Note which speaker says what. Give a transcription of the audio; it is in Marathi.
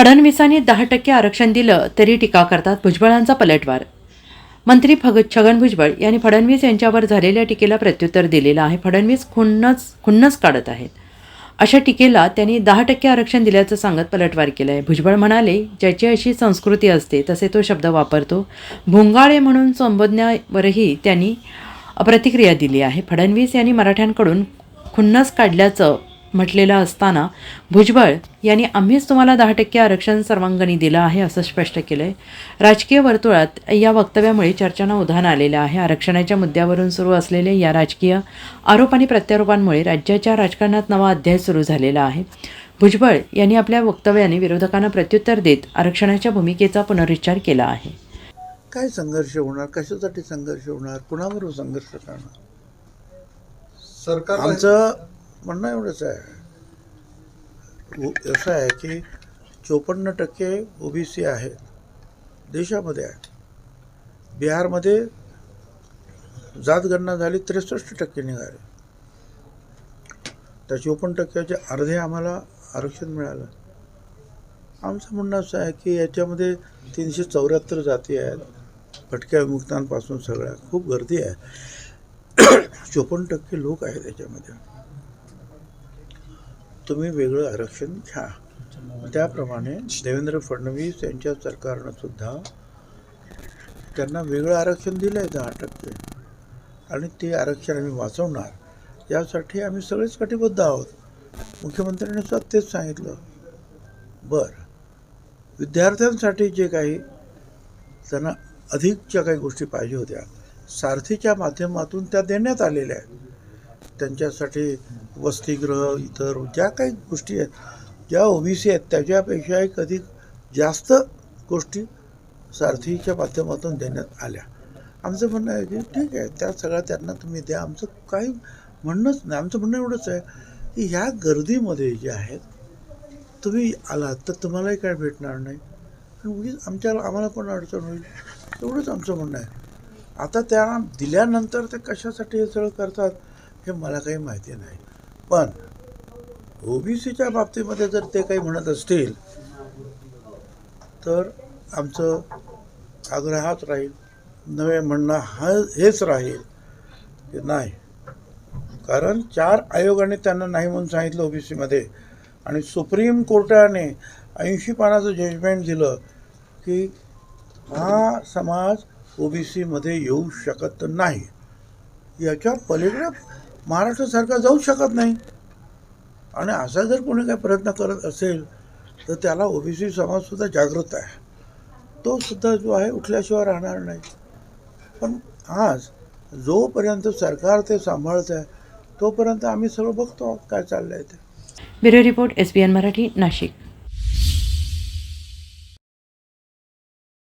Speaker 1: फडणवीसांनी दहा टक्के आरक्षण दिलं तरी टीका करतात भुजबळांचा पलटवार. मंत्री फग छगन भुजबळ यांनी फडणवीस यांच्यावर झालेल्या टीकेला प्रत्युत्तर दिलेलं आहे. फडणवीस खुन्नच खुन्नस काढत आहेत. अशा टीकेला त्यांनी दहा टक्के आरक्षण दिल्याचं सांगत पलटवार केला आहे भुजबळ म्हणाले ज्याची अशी संस्कृती असते तसे तो शब्द वापरतो. भोंगाळे म्हणून संबोधण्यावरही त्यांनी प्रतिक्रिया दिली आहे. फडणवीस यांनी मराठ्यांकडून खुन्नस काढल्याचं म्हटलेलं असताना भुजबळ यांनी आम्हीच तुम्हाला दहा टक्के आरक्षण सर्वांगणी दिलं आहे असं स्पष्ट केलं आहे राजकीय वर्तुळात या वक्तव्यामुळे चर्चांना उधाण आलेलं आहे. आरक्षणाच्या मुद्द्यावरून सुरू असलेले या राजकीय आरोप आणि प्रत्यारोपांमुळे राज्याच्या राजकारणात नवा अध्याय सुरू झालेला आहे. भुजबळ यांनी आपल्या वक्तव्याने विरोधकांना प्रत्युत्तर देत आरक्षणाच्या भूमिकेचा पुनरुच्चार केला आहे.
Speaker 2: काय संघर्ष होणार? कशासाठी संघर्ष होणार? कुणाबरोबर संघर्ष करणार?
Speaker 3: सरकार
Speaker 2: आमचं म्हणणं एवढंच आहे. असं आहे की चोपन्न टक्के ओ बी सी आहेत देशामध्ये आहे बिहारमध्ये जातगणना झाली त्रेसष्ट टक्के निघाले. त्या चोपन्न टक्क्याचे अर्धे आम्हाला आरक्षण मिळालं. आमचं म्हणणं असं आहे की याच्यामध्ये तीनशे चौऱ्याहत्तर जाती आहेत. भटक्या विमुक्तांपासून सगळ्या. खूप गर्दी आहे. चोपन्न टक्के लोक आहेत याच्यामध्ये. तुम्ही वेगळं आरक्षण घ्या. त्याप्रमाणे देवेंद्र फडणवीस यांच्या सरकारनं सुद्धा त्यांना वेगळं आरक्षण दिलं आहे दहा टक्के. आणि ते आरक्षण आम्ही वाचवणार. यासाठी आम्ही सगळेच कटिबद्ध आहोत. मुख्यमंत्र्यांनी सुद्धा तेच सांगितलं. बरं. विद्यार्थ्यांसाठी जे काही त्यांना अधिकच्या काही गोष्टी पाहिजे होत्या सारथीच्या माध्यमातून त्या देण्यात आलेल्या आहेत. त्यांच्यासाठी वसतिगृह इतर ज्या काही गोष्टी आहेत ज्या ओबीसी आहेत त्याच्यापेक्षा एक अधिक जास्त गोष्टी सारथीच्या माध्यमातून देण्यात आल्या. आमचं म्हणणं आहे की ठीक आहे त्या सगळ्या त्यांना तुम्ही द्या. आमचं काही म्हणणंच नाही. आमचं म्हणणं एवढंच आहे की ह्या गर्दीमध्ये जे आहेत तुम्ही आलात तर तुम्हालाही काय भेटणार नाही. आणि उगीच आमच्या आम्हाला पण अडचण होईल? एवढंच आमचं म्हणणं आहे. आता त्या दिल्यानंतर ते कशासाठी हे सगळं करतात? हे मला काही माहिती नाही. पण ओबीसीच्या बाबतीमध्ये जर ते काही म्हणत असतील तर आमचं आग्रहात राहील नवे म्हणणं हा हेच राहील की नाही. कारण चार आयोगाने त्यांना नाही म्हणून सांगितलं ओबीसीमध्ये. आणि सुप्रीम कोर्टाने ऐंशी पानाचं जजमेंट दिलं की हा समाज ओबीसीमध्ये येऊ शकत नाही. याच्या पलीकडे महाराष्ट्र सरकार जाऊ शकत नाही. आणि असा जर कोणी काही प्रयत्न करत असेल तर त्याला ओबीसी समाजसुद्धा जागृत आहे. तो सुद्धा जो आहे उठल्याशिवाय राहणार नाही. पण आज जोपर्यंत सरकार ते सांभाळत आहे तोपर्यंत आम्ही सर्व बघतो काय चाललं आहे ते.
Speaker 1: Bureau report S B N Marathi Nashik.